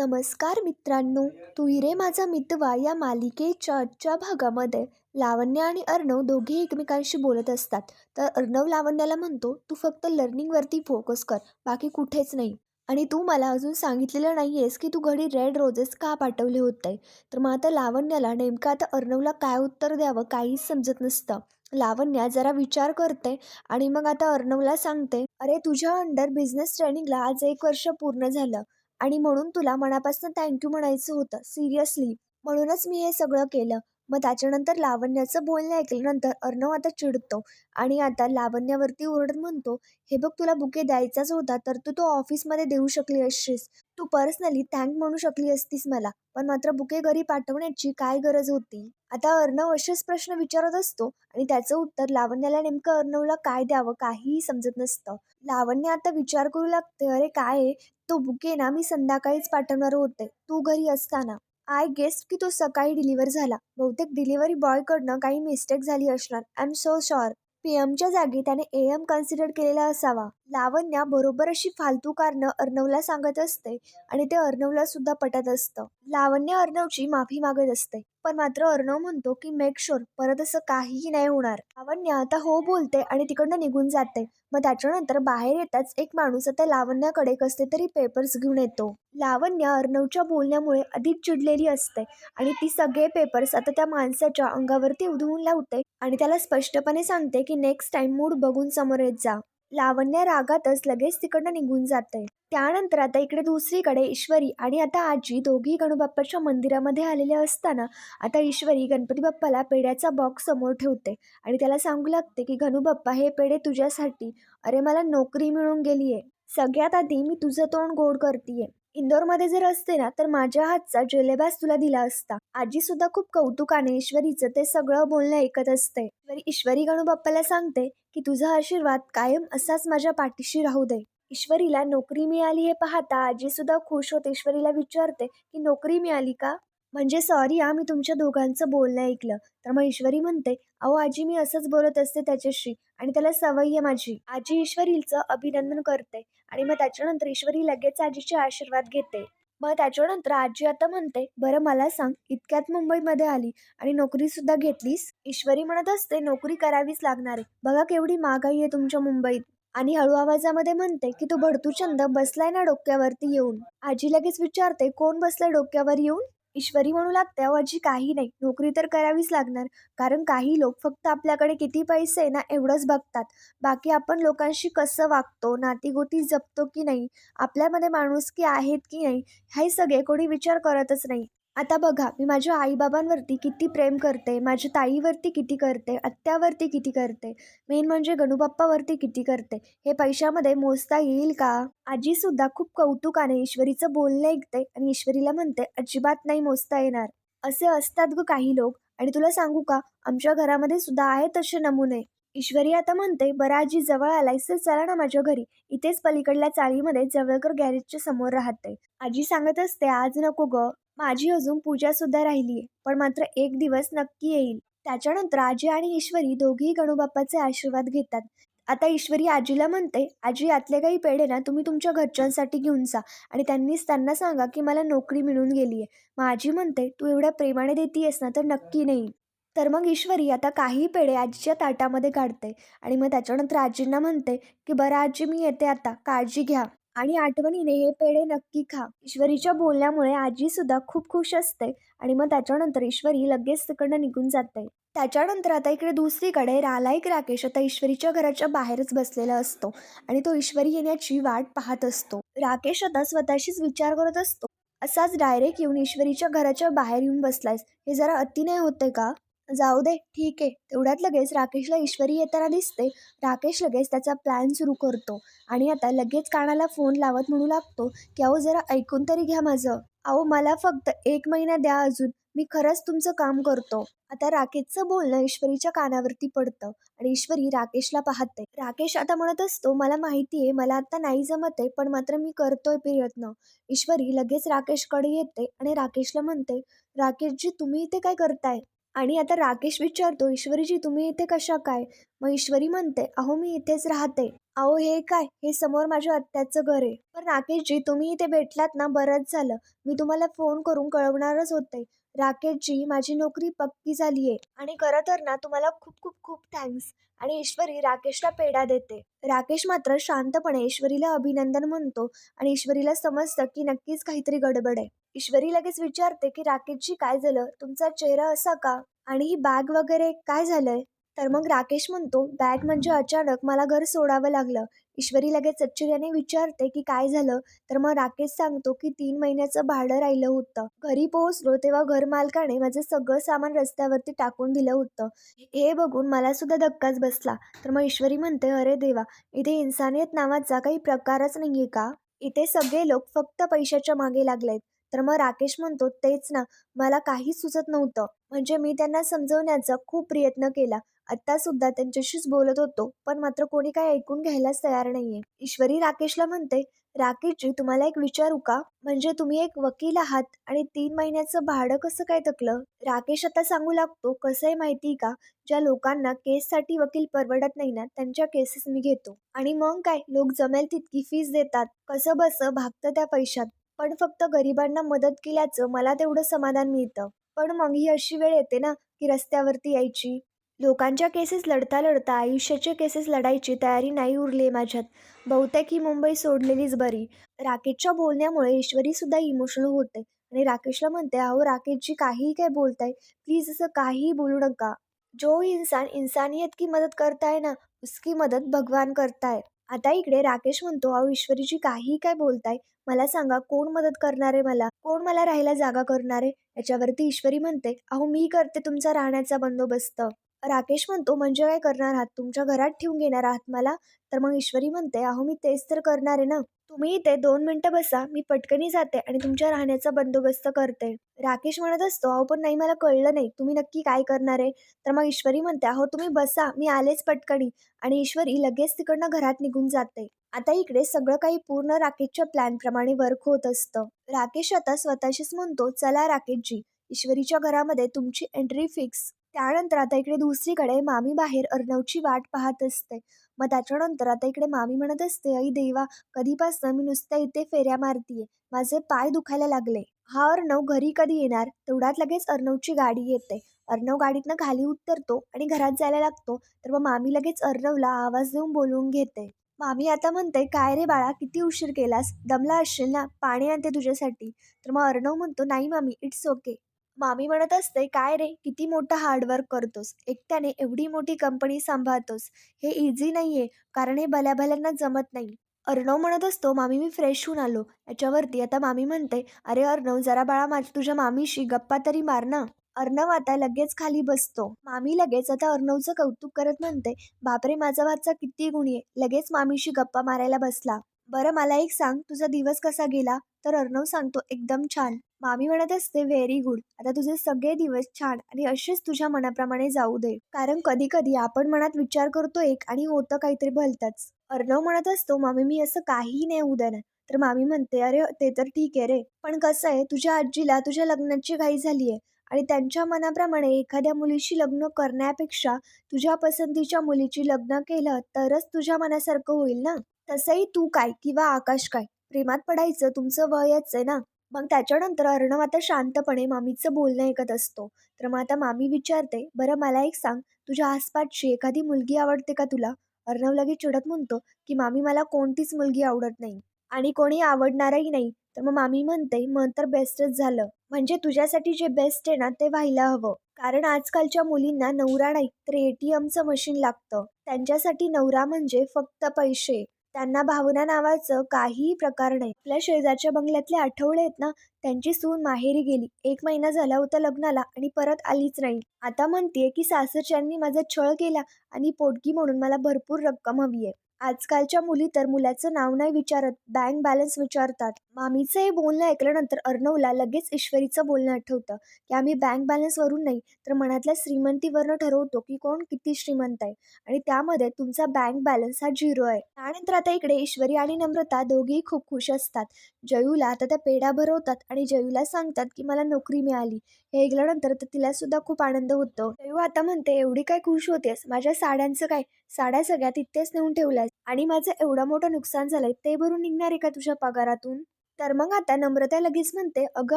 नमस्कार मित्रांनो तू हिरे माझा मितवा या मालिकेच्या आजच्या भागामध्ये लावण्य आणि अर्णव दोघे एकमेकांशी बोलत असतात. तर अर्णव लावण्याला म्हणतो तू फक्त लर्निंगवरती फोकस कर बाकी कुठेच नाही. आणि तू मला अजून सांगितलेलं नाही आहेस की तू घरी रेड रोजेस का पाठवले होते? तर मग आता लावण्याला नेमकं आता अर्णवला काय उत्तर द्यावं काहीच समजत नसतं. लावण्या जरा विचार करते आणि मग आता अर्णवला सांगते अरे तुझ्या अंडर बिझनेस ट्रेनिंगला आज एक वर्ष पूर्ण झालं. आणि म्हणून तुला मनापासून थँक्यू म्हणायचं होतं. सिरियसली म्हणूनच मी हे सगळं केलं. मग त्याच्यानंतर लावण्याचं बोलणं ऐकल्यानंतर अर्णव आता चिडतो आणि आता लावण्यावरती ओरडत म्हणतो हे बघ तुला बुके द्यायचाच होता तर तू तो ऑफिसमध्ये देऊ शकली असशीस. तू पर्सनली थँक म्हणू शकली असतीस मला पण मात्र बुके घरी पाठवण्याची काय गरज होती? आता अर्णव असेच प्रश्न विचारत असतो आणि त्याचं उत्तर लावण्याला नेमकं अर्णवला काय द्यावं काहीही समजत नसतं. लावण्य आता विचार करू लागते अरे काय तो बुके ना मी संध्याकाळीच पाठवणार होते. तू घरी असताना. आय गेस्ट की तो सकाळी डिलिव्हर झाला. बहुतेक डिलिव्हरी बॉयकडनं काही मिस्टेक झाली असणार. I am so sure P एमच्या जागी त्याने ए एम कन्सिडर केलेला असावा. लावण्या बरोबर अशी फालतू कारणं अर्णवला सांगत असते आणि ते अर्णवला सुद्धा पटत असतं. लावण्य अर्णवची माफी मागत असते पण मात्र अर्णव म्हणतो की मेक शुअर परत असं काहीही नाही होणार. लावण्य आता हो बोलते आणि तिकडनं निघून जाते. मग त्याच्यानंतर बाहेर येताच एक माणूस आता लावण्याकडे कसले तरी पेपर्स घेऊन येतो. लावण्य अर्णवच्या बोलण्यामुळे अधिक चिडलेली असते आणि ती सगळे पेपर्स आता त्या माणसाच्या अंगावरती उधळून लावते आणि त्याला स्पष्टपणे सांगते की नेक्स्ट टाइम मूड बघून समोर येत जा. लावण्य रागातच लगेच तिकडनं निघून जाते त्यानंतर आता इकडे दुसरीकडे ईश्वरी आणि आता आजी दोघी गणूबाप्पाच्या मंदिरामध्ये आलेल्या असताना आता ईश्वरी गणपती बाप्पाला पेड्याचा बॉक्स समोर ठेवते आणि त्याला सांगू लागते की गणूबाप्पा हे पेढे तुझ्यासाठी. अरे मला नोकरी मिळून गेली आहे सगळ्यात आधी मी तुझं तोंड गोड करतीये. इंदोरमध्ये जर असते ना तर माझ्या हातचा जलेबास तुला दिला असता. आजी सुद्धा खूप कौतुकाने ईश्वरीचं ते सगळं बोलणं ऐकत असते. ईश्वरी ईश्वरी गणूबाप्पाला सांगते की तुझा आशीर्वाद कायम असाच माझ्या पाठीशी राहू दे. ईश्वरीला नोकरी मिळाली हे पाहता आजी सुद्धा खुश होते ईश्वरीला विचारते की नोकरी मिळाली का? म्हणजे सॉरी आ मी तुमच्या दोघांचं बोलणं ऐकलं. तर मग ईश्वरी म्हणते अहो आजी मी असंच बोलत असते त्याच्याशी आणि त्याला सवय आहे माझी. आजी ईश्वरीचं अभिनंदन करते आणि मग त्याच्यानंतर ईश्वरी लगेच आजीचे आशीर्वाद घेते. मग त्याच्यानंतर आजी आता म्हणते बरं मला सांग इतक्यात मुंबईमध्ये आली आणि नोकरीसुद्धा घेतलीस? ईश्वरी म्हणत असते नोकरी करावीच लागणार आहे. बघा केवढी महागाई आहे तुमच्या मुंबईत. आणि हळू आवाजामध्ये म्हणते की तो भडतूचंद बसलाय ना डोक्यावरती येऊन. आजी लगेच विचारते कोण बसलाय डोक्यावर येऊन? ईश्वरी म्हणू लागते अहो आजी काही नाही. नोकरी तर करावीच लागणार. कारण काही लोक फक्त आपल्याकडे किती पैसे आहे ना एवढंच बघतात. बाकी आपण लोकांशी कसं वागतो नातीगोती जपतो की नाही आपल्यामध्ये माणुसकी आहेत की नाही हे सगळे कोणी विचार करतच नाही. आता बघा मी माझ्या आईबाबांवरती किती प्रेम करते माझ्या ताईवरती किती करते आत्यावरती किती करते मेन म्हणजे गणूबाप्पावरती किती करते हे पैशामध्ये मोजता येईल का? आजीसुद्धा खूप कौतुकाने ईश्वरीचं बोलणं ऐकते आणि ईश्वरीला म्हणते अजिबात नाही मोजता येणार. असे असतात ग काही लोक. आणि तुला सांगू का आमच्या घरामध्ये सुद्धा आहेत तसे नमुने. ईश्वरी आता म्हणते बरं आजी जवळ आलायस तर चला ना माझ्या घरी. इथेच पलीकडल्या चाळीमध्ये जवळकर गॅरेजच्या समोर राहते. आजी सांगत असते आज नको ग. माझी अजून पूजा सुद्धा राहिली आहे पण मात्र एक दिवस नक्की येईल. त्याच्यानंतर आजी आणि ईश्वरी दोघेही गणूबाप्पाचे आशीर्वाद घेतात. आता ईश्वरी आजीला म्हणते आजी यातले काही पेढे ना तुम्ही तुमच्या घरच्यांसाठी घेऊन जा आणि त्यांनीच त्यांना सांगा की मला नोकरी मिळून गेली आहे मग आजी म्हणते तू एवढ्या प्रेमाने देतीयस ना तर नक्की नाही. तर मग ईश्वरी आता काही पेढे आजीच्या ताटामध्ये काढते आणि मग त्याच्यानंतर आजींना म्हणते की बरं आजी मी येते आता काळजी घ्या. आणि आठवणीने हे पेढे नक्की खा. ईश्वरीच्या बोलण्यामुळे आजी सुद्धा खूप खुश असते आणि मग त्याच्यानंतर ईश्वरी लगेच तिकडनं निघून जाते. त्याच्यानंतर आता इकडे दुसरीकडे रालायक राकेश आता ईश्वरीच्या घराच्या बाहेरच बसलेला असतो आणि तो ईश्वरी येण्याची वाट पाहत असतो. राकेश आता स्वतःशीच विचार करत असतो असाच डायरेक्ट येऊन ईश्वरीच्या घराच्या बाहेर येऊन बसलायस? हे जरा अति नाही होते का? जाऊ दे ठीक आहे. तेवढ्यात लगेच राकेशला ईश्वरी येताना दिसते. राकेश लगेच त्याचा प्लॅन सुरू करतो आणि आता लगेच कानाला फोन लावत म्हणू लागतो की अहो जरा ऐकून तरी घ्या माझं. अहो मला फक्त एक महिना द्या अजून. मी खरंच तुमचं काम करतो. आता राकेशचं बोलणं ईश्वरीच्या कानावरती पडतं आणि ईश्वरी राकेशला पाहते. राकेश आता म्हणत असतो मला माहिती आहे मला आता नाही जमत आहे पण मात्र मी करतोय प्रयत्न. ईश्वरी लगेच राकेशकडे येते आणि राकेशला म्हणते राकेशजी तुम्ही इथे काय करताय? आणि आता राकेश विचारतो ईश्वरीजी तुम्ही इथे कशा काय? मग ईश्वरी म्हणते अहो मी इथेच राहते. अहो हे काय? हे समोर माझ्या आत्याचं घर आहे. पण राकेशजी तुम्ही इथे भेटलात ना बरंच झालं. मी तुम्हाला फोन करून कळवणारच होते. राकेशजी माझी नोकरी पक्की झाली आहे आणि खरं तर ना तुम्हाला खूप खूप खूप थँक्स आणि ईश्वरी राकेशला पेढा देते. राकेश मात्र शांतपणे ईश्वरीला अभिनंदन म्हणतो आणि ईश्वरीला समजतं की नक्कीच काहीतरी गडबड आहे. ईश्वरी लगेच विचारते की राकेशजी काय झालं? तुमचा चेहरा असा का? आणि ही बॅग वगैरे काय झालंय? तर मग राकेश म्हणतो बॅग म्हणजे अचानक मला घर सोडावं लागलं. ईश्वरी लगेच आश्चर्याने विचारते की काय झालं? तर मग राकेश सांगतो की तीन महिन्याचं भाडं राहिलं होतं. घरी पोहोचलो तेव्हा घर मालकाने माझं सगळं सामान रस्त्यावरती टाकून दिलं होतं. हे बघून मला सुद्धा धक्काच बसला. तर मग ईश्वरी म्हणते अरे देवा इथे इन्सानियत नावाचा काही प्रकारच नाहीये का? इथे सगळे लोक फक्त पैशाच्या मागे लागलेत. तर मग राकेश म्हणतो तेच ना मला काहीच सुचत नव्हतं. म्हणजे मी त्यांना समजवण्याचा खूप प्रयत्न केला. आत्तासुद्धा त्यांच्याशीच बोलत होतो पण मात्र कोणी काय ऐकून घ्यायलाच तयार नाहीये. ईश्वरी राकेशला म्हणते राकेशजी तुम्हाला एक विचारू का? म्हणजे तुम्ही एक वकील आहात आणि तीन महिन्याचं भाडं कसं काय थकलं? राकेश आता सांगू लागतो कसं आहे माहिती का? ज्या लोकांना केससाठी वकील परवडत नाही ना त्यांच्या केसेस मी घेतो. आणि मग काय? लोक जमेल तितकी फीस देतात. कसं बसं? भागतं त्या पैशात. पण फक्त गरिबांना मदत केल्याचं मला तेवढं समाधान मिळतं. पण मग ही अशी वेळ येते ना की रस्त्यावरती यायची. लोकांच्या केसेस लढता लढता आयुष्याच्या केसेस लढायची तयारी नाही उरली आहे माझ्यात. बहुतेक ही मुंबई सोडलेलीच बरी. राकेशच्या बोलण्यामुळे ईश्वरी सुद्धा इमोशनल होते. आणि राकेशला म्हणते अहो राकेशजी काहीही काय बोलताय. प्लीज असं काहीही बोलू नका. जो इन्सान इन्सानियत की मदत करताय ना उसकी मदत भगवान करताय. आता इकडे राकेश म्हणतो अहो ईश्वरीजी काहीही काय बोलताय. मला सांगा कोण मदत करणार आहे मला? कोण मला राहायला जागा करणार? आहे याच्यावरती ईश्वरी म्हणते अहो मी करते तुमचा राहण्याचा बंदोबस्त. राकेश म्हणतो म्हणजे काय करणार आहात? तुमच्या घरात ठेवून घेणार आहात मला? तर मग ईश्वरी म्हणते अहो मी तेच तर करणार आहे ना. तुम्ही इथे दोन मिनटं बसा मी पटकनी जाते आणि तुमच्या राहण्याचा बंदोबस्त करते. राकेश म्हणत असतो अहो पण नाही मला कळलं नाही. तुम्ही नक्की काय करणार आहे? तर मग ईश्वरी म्हणते अहो तुम्ही बसा मी आलेच पटकनी. आणि ईश्वरी लगेच तिकडनं घरात निघून जाते. आता इकडे सगळं काही पूर्ण राकेशच्या प्लॅनप्रमाणे वर्क होत असतं. राकेश आता स्वतःशीच म्हणतो चला राकेशजी ईश्वरीच्या घरामध्ये तुमची एंट्री फिक्स त्यानंतर आता इकडे दुसरीकडे मामी बाहेर अर्णवची वाट पाहत असते. मग त्याच्यानंतर आता इकडे मामी म्हणत असते आई देवा कधीपासून मी नुसत्या इथे फेऱ्या मारतीये. माझे पाय दुखायला लागले. हा अर्णव घरी कधी येणार? तेवढ्यात लगेच अर्णवची गाडी येते. अर्णव गाडीतनं खाली उतरतो आणि घरात जायला लागतो. तर मग मामी लगेच अर्णवला आवाज देऊन बोलवून घेते. मामी आता म्हणते काय रे बाळा किती उशीर केलास? दमला असशील ना? पाणी आणते तुझ्यासाठी. तर मग अर्णव म्हणतो नाही मामी इट्स ओके मामी म्हणत असते काय रे किती मोठं हार्डवर्क करतोस? एकट्याने एवढी मोठी कंपनी सांभाळतोस. हे इझी नाही आहे कारण हे भल्याभल्यांना जमत नाही. अर्णव म्हणत असतो मामी मी फ्रेश होऊन आलो. याच्यावरती आता मामी म्हणते अरे अर्णव जरा बाळा माझ्या तुझ्या मामीशी गप्पा तरी मार ना. अर्णव आता लगेच खाली बसतो. मामी लगेच आता अर्णवचं कौतुक करत म्हणते बापरे माझा भाचा किती गुणी आहे. लगेच मामीशी गप्पा मारायला बसला. बरं मला एक सांग. तुझा दिवस कसा गेला? तर अर्णव सांगतो एकदम छान. मामी म्हणत असते व्हेरी गुड आता तुझे सगळे दिवस छान आणि असेच तुझ्या मनाप्रमाणे जाऊ दे. कारण कधी कधी आपण मनात विचार करतो एक आणि होतं काहीतरी भलतंच. अर्णव म्हणत असतो मामी मी असं काहीही नाही उद्या तर मामी म्हणते अरे ते तर ठीक आहे रे. पण कसं आहे तुझ्या आजीला तुझ्या लग्नाची घाई झाली आहे आणि त्यांच्या मनाप्रमाणे एखाद्या मुलीशी लग्न करण्यापेक्षा तुझ्या पसंतीच्या मुलीची लग्न केलं तरच तुझ्या मनासारखं होईल ना? तसंही तू काय किंवा आकाश काय? प्रेमात पडायचं तुमचं वयच आहे ना? मग त्याच्यानंतर अर्णव आता शांतपणे मामीचं बोलणं ऐकत असतो. तर मग आता मामी विचारते बरं मला एक सांग. तुझ्या आसपासची एखादी मुलगी आवडते का तुला? अर्णव लगेच चिडत म्हणतो की मामी मला कोणतीच मुलगी आवडत नाही आणि कोणी आवडणारही नाही. तर मग मामी म्हणते मग तर बेस्टच झालं. म्हणजे तुझ्यासाठी जे बेस्ट आहे ना ते व्हायला हवं. कारण आजकालच्या मुलींना नवरा नाही तर एटीएमचं मशीन लागतं. त्यांच्यासाठी नवरा म्हणजे फक्त पैसे. त्यांना भावना नावाचं काहीही प्रकार नाही. आपल्या शेजारच्या बंगल्यातले आठवडे आहेत ना त्यांची सून माहेरी गेली. एक महिना झाला होता लग्नाला आणि परत आलीच नाही. आता म्हणते की सासरच्यांनी माझा छळ केला आणि पोटगी म्हणून मला भरपूर रक्कम हवी आहे. आजकालच्या मुली तर मुलाचं नाव नाही विचारत बँक बॅलन्स विचारतात. मामीचं हे बोलणं ऐकल्यानंतर अर्णवला लगेच ईश्वरीचं बोलणं आठवतं की आम्ही बँक बॅलन्सवरून नाही तर मनातल्या श्रीमंतीवरनं ठरवतो की कोण किती श्रीमंत आहे. आणि त्यामध्ये तुमचा बँक बॅलन्स हा झिरो आहे. त्यानंतर आता इकडे ईश्वरी आणि नम्रता दोघेही खूप खुश असतात. जयूला आता त्या पेढा भरवतात आणि जयूला सांगतात की मला नोकरी मिळाली. हे ऐकल्यानंतर तर तिला सुद्धा खूप आनंद होतो. जयू आता म्हणते एवढी काय खुश होतेस? माझ्या साड्यांचं काय? साड्या सगळ्या तिथेच नेऊन ठेवल्यास? आणि माझं एवढं मोठं नुकसान झालंय ते भरून निघणार आहे का तुझ्या पगारातून? तर मग आता नम्रता लगेच म्हणते अगं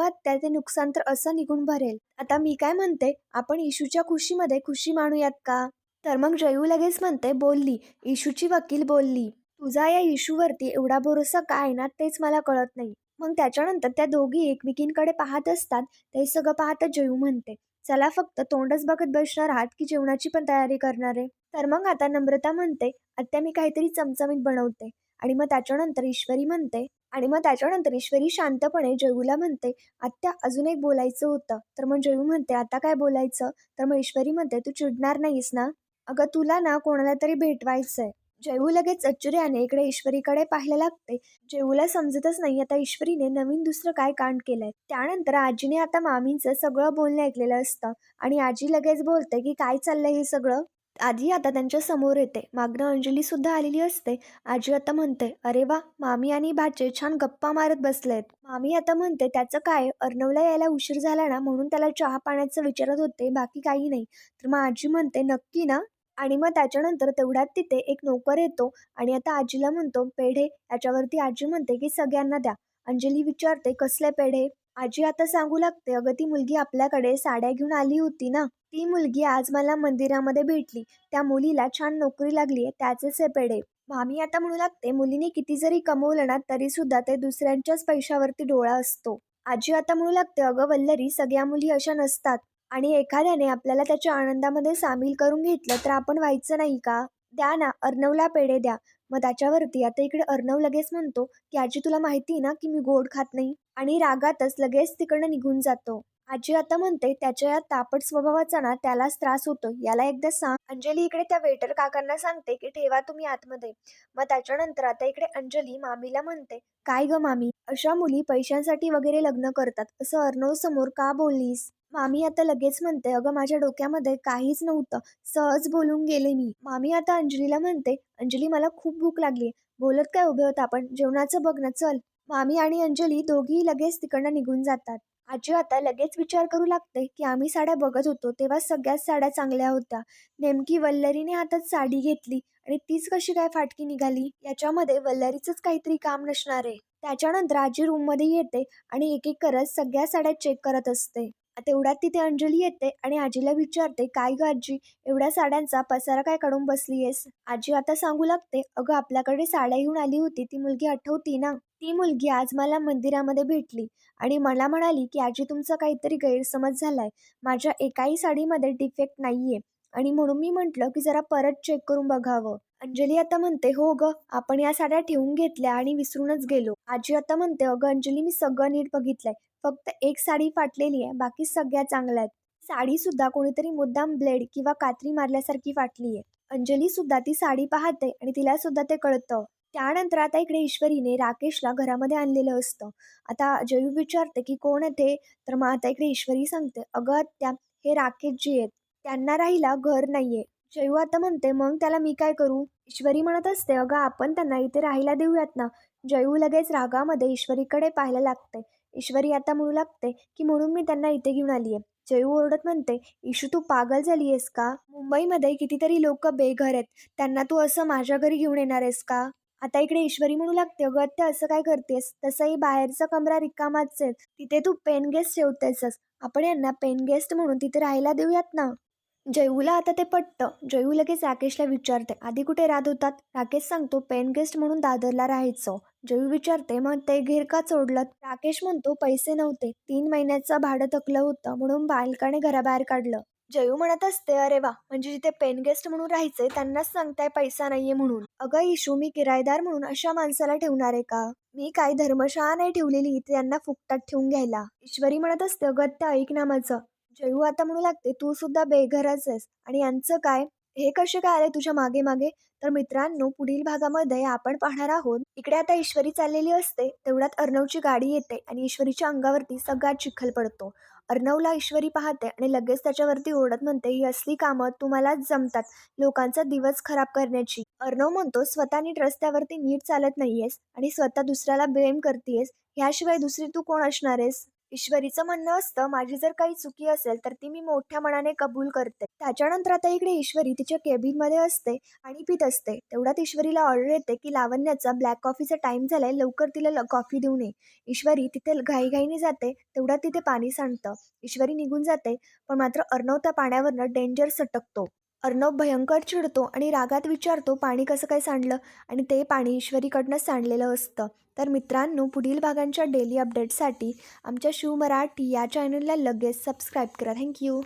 आत्या ते नुकसान तर असं निघून भरेल. आता मी काय म्हणते आपण इशूच्या खुशीमध्ये खुशी मानूयात का? तर मग जयू लगेच म्हणते बोलली इशूची वकील बोलली. तुझा या इशूवरती एवढा भरोसा काय ना तेच मला कळत नाही. मग त्याच्यानंतर त्या दोघी एकमेकींकडे पाहत असतात ते सगळं पाहत जयू म्हणते चला फक्त तोंडच बघत बसणार आहात की जेवणाची पण तयारी करणार आहे. तर मग आता नम्रता म्हणते आत्या मी काहीतरी चमचमीत बनवते. आणि मग त्याच्यानंतर ईश्वरी म्हणते आणि मग त्याच्यानंतर ईश्वरी शांतपणे जयूला म्हणते आत्या अजून एक बोलायचं होतं. तर मग जयू म्हणते आता काय बोलायचं? तर मग ईश्वरी म्हणते तू चिडणार नाहीस ना? अगं तुला ना कोणाला तरी भेटवायचंय. जयू लगेच आश्चर्याने इकडे ईश्वरीकडे पाहायला लागते. जयूला समजतच नाही आता ईश्वरीने नवीन दुसरं काय कांड केलंय. त्यानंतर आजीने आता मामींचं सगळं बोलणं ऐकलेलं असतं आणि आजी लगेच बोलते की काय चाललंय हे सगळं? आजी आता त्यांच्यासमोर येते. मागणं अंजली सुद्धा आलेली असते. आजी आता म्हणते अरे वा मामी आणि भाचे छान गप्पा मारत बसलेत. मामी आता म्हणते त्याचं काय? अर्णवला यायला उशीर झाला ना म्हणून त्याला चहा पाण्याचं विचारत होते बाकी काही नाही. तर मग आजी म्हणते नक्की ना? आणि मग त्याच्यानंतर तेवढ्यात तिथे एक नोकर येतो आणि आता आजीला म्हणतो पेढे. याच्यावरती आजी म्हणते की सगळ्यांना द्या. अंजली विचारते कसले पेढे? आजी आता सांगू लागते अगं ती मुलगी आपल्याकडे साड्या घेऊन आली होती ना ती मुलगी आज मला मंदिरामध्ये भेटली त्या मुलीला छान नोकरी लागली आहे त्याचेच हे पेढे मामी आता म्हणू लागते मुलीने किती जरी कमवलं ना तरी सुद्धा ते दुसऱ्यांच्याच पैशावरती डोळा असतो. आजी आता म्हणू लागते अगं वल्लरी सगळ्या मुली अशा नसतात आणि एखाद्याने आपल्याला त्याच्या आनंदामध्ये सामील करून घेतलं तर आपण व्हायचं नाही का? द्या ना अर्णवला पेढे द्या मग त्याच्यावरती आता इकडे अर्णव लगेच म्हणतो की आजी तुला माहिती आहे ना की मी गोड खात नाही आणि रागातच लगेच तिकडनं निघून जातो. आजी आता म्हणते त्याच्या या तापट स्वभावाचा ना त्यालाच त्रास होतो याला एकदा सांग. अंजली इकडे त्या वेटर काकांना सांगते की ठेवा तुम्ही आतमध्ये. मग त्याच्यानंतर आता इकडे अंजली मामीला म्हणते काय ग मामी अशा मुली पैशांसाठी वगैरे लग्न करतात. असं अर्णव समोर का बोललीस? मामी आता लगेच म्हणते अगं माझ्या डोक्यामध्ये काहीच नव्हतं. सहज बोलून गेले मी. मामी आता अंजलीला म्हणते अंजली मला खूप भूक लागली बोलत काय उभे होत आपण? जेवणाचं बघ ना चल. मामी आणि अंजली दोघीही लगेच तिकडनं निघून जातात. आजी आता लगेच विचार करू लागते की आम्ही साड्या बघत होतो तेव्हा सगळ्याच साड्या चांगल्या होत्या. नेमकी वल्लरीने हातात साडी घेतली आणि तीच कशी काय फाटकी निघाली? याच्यामध्ये वल्लरीचंच काहीतरी काम नसणार आहे. त्याच्यानंतर आजी रूममध्ये येते आणि एक एक करत सगळ्या साड्या चेक करत असते. तेवढ्यात तिथे अंजली येते आणि आजीला विचारते काय ग आजी एवढ्या साड्यांचा पसारा काय काढून बसली आहेस आजी आता सांगू लागते अगं आपल्याकडे साड्या घेऊन आली होती ती मुलगी आठवती ना? ती मुलगी आज मला मंदिरामध्ये भेटली आणि मला म्हणाली की आजी तुमचा काहीतरी गैरसमज झालाय. माझ्या एकाही साडीमध्ये डिफेक्ट नाहीये. आणि म्हणून मी म्हटलं की जरा परत चेक करून बघावं. अंजली आता म्हणते हो ग आपण या साड्या ठेवून घेतल्या आणि विसरूनच गेलो. आजी आता म्हणते अगं अंजली मी सगळं नीट बघितलंय. फक्त एक साडी फाटलेली आहे बाकी सगळ्या चांगल्या आहेत. साडी सुद्धा कोणीतरी मुद्दाम ब्लेड किंवा कात्री मारल्यासारखी फाटली आहे. अंजली सुद्धा ती साडी पाहते आणि तिला सुद्धा ते कळतं. त्यानंतर आता इकडे ईश्वरीने राकेशला घरामध्ये आणलेलं असतं. आता जयू विचारते की कोण येते तर मग आता इकडे ईश्वरी सांगते अगं त्या हे राकेशजी आहेत. त्यांना राहिला घर नाहीये. जयू आता म्हणते मग त्याला मी काय करू? ईश्वरी म्हणत असते अगं आपण त्यांना इथे राहायला देऊयात ना. जयू लगेच रागामध्ये ईश्वरीकडे पाहायला लागते ईश्वरी आता म्हणू लागते की म्हणून मी त्यांना इथे घेऊन आली आहे जयू ओरडत म्हणते इशू तू पागल झाली आहेस का? मुंबईमध्ये कितीतरी लोक बेघर आहेत. त्यांना तू असं माझ्या घरी घेऊन येणार आहेस का? आता इकडे ईश्वरी म्हणू लागते अगं ते असं काय करतेस? तसंही बाहेरचा कमरा रिकामाच आहे. तिथे तू पेन गेस्ट ठेवतेसच. आपण यांना पेन गेस्ट म्हणून तिथे राहायला देऊयात ना. जयूला आता ते पटतं. जयू लगेच राकेशला विचारते आधी कुठे राहत होतात? राकेश सांगतो पेन गेस्ट म्हणून दादरला राहायचो. जयू विचारते मग ते घेर का सोडलं राकेश म्हणतो पैसे नव्हते. तीन महिन्याचं भाडं थकलं होतं म्हणून बालकाने घराबाहेर काढलं. जयू म्हणत असते अरे वा! म्हणजे जिथे पेन गेस्ट म्हणून राहायचंय त्यांनाच सांगताय पैसा नाहीये म्हणून. अगं इशू मी किरायदार म्हणून अशा माणसाला ठेवणार आहे का? मी काय धर्मशाळा नाही ठेवलेली त्यांना फुकटात ठेवून घ्यायला. ईश्वरी म्हणत असते अगं त्या ऐक ना माझं. जयू आता म्हणू लागते तू सुद्धा बेघरच आहेस. आणि यांचं काय? हे कसे काय आले तुझ्या मागे मागे? तर मित्रांनो पुढील भागामध्ये आपण पाहणार आहोत इकडे आता ईश्वरी चाललेली असते तेवढ्यात अर्णवची गाडी येते आणि ईश्वरीच्या अंगावरती सगळ्यात चिखल पडतो. अर्णवला ईश्वरी पाहते आणि लगेच त्याच्यावरती ओढत म्हणते ही असली कामं तुम्हालाच जमतात लोकांचा दिवस खराब करण्याची. अर्णव म्हणतो स्वतः नीट रस्त्यावरती नीट चालत नाहीयेस आणि स्वतः दुसऱ्याला ब्लेम करतेस ह्याशिवाय दुसरी तू कोण असणार आहेस? ईश्वरीचं म्हणणं असतं माझी जर काही चुकी असेल तर ती मी मोठ्या मनाने कबूल करते. त्याच्यानंतर आता इकडे ईश्वरी तिच्या केबिनमध्ये असते आणि पित असते. तेवढ्यात ईश्वरीला ऑर्डर येते की लावण्याचा ब्लॅक कॉफीचा टाईम झालाय लवकर तिला ल- कॉफी देऊ नये. ईश्वरी तिथे घाईघाईने जाते तेवढ्यात तिथे पाणी सांडतं. ईश्वरी निघून जाते पण मात्र अर्णव त्या पाण्यावरनं डेंजर सटकतो. अर्णव भयंकर चिडतो आणि रागात विचारतो पाणी कसं काय सांडलं? आणि ते पाणी ईश्वरीकडनं सांडलेलं असतं. तर मित्रांनो पुढील भागांच्या डेली अपडेटसाठी आमच्या शिव मराठी या चॅनलला लगेच सबस्क्राईब करा. थँक्यू